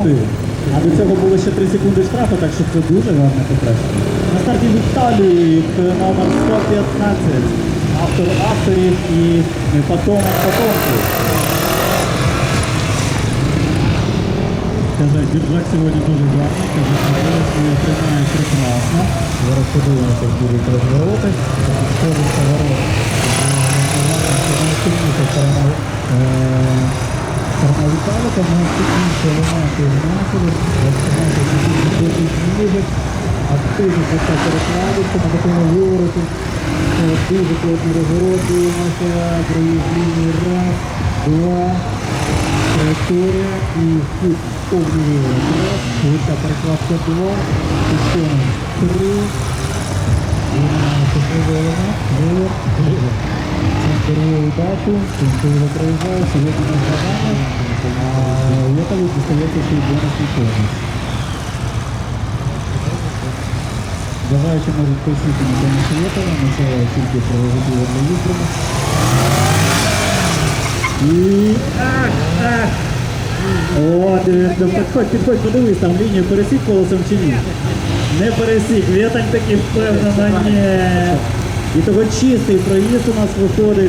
А до цього було ще 3 секунди штрафу, так що це дуже гарне покращення. На старті Віталій номер 115. Автор авторів і потомок потомків. Каже, Діржак сьогодні дуже гарний, каже, що тримає прекрасно. Зараз подивимося, як будуть розвороти. Що ворот. Активно просто перекладуться на такому вивороті. Е, Дуже другий з лінії, раз, два, траєкторія і хід повний виворот. Раз, гурта перекладка два, підсьомий три, Здоровую удачу, Тимчуева проезжает, сегодня не задание, а это вот достается еще и бонусный. Бажаючи можуть пояснити на цьому Светова, ми це тільки проводити для їздами. І... О, диви- ну, підходь, підходь, подивись, там лінію пересік колесом чи ні? Не пересік, Віталь таки впевнено, ні. І того чистий проїзд у нас виходить.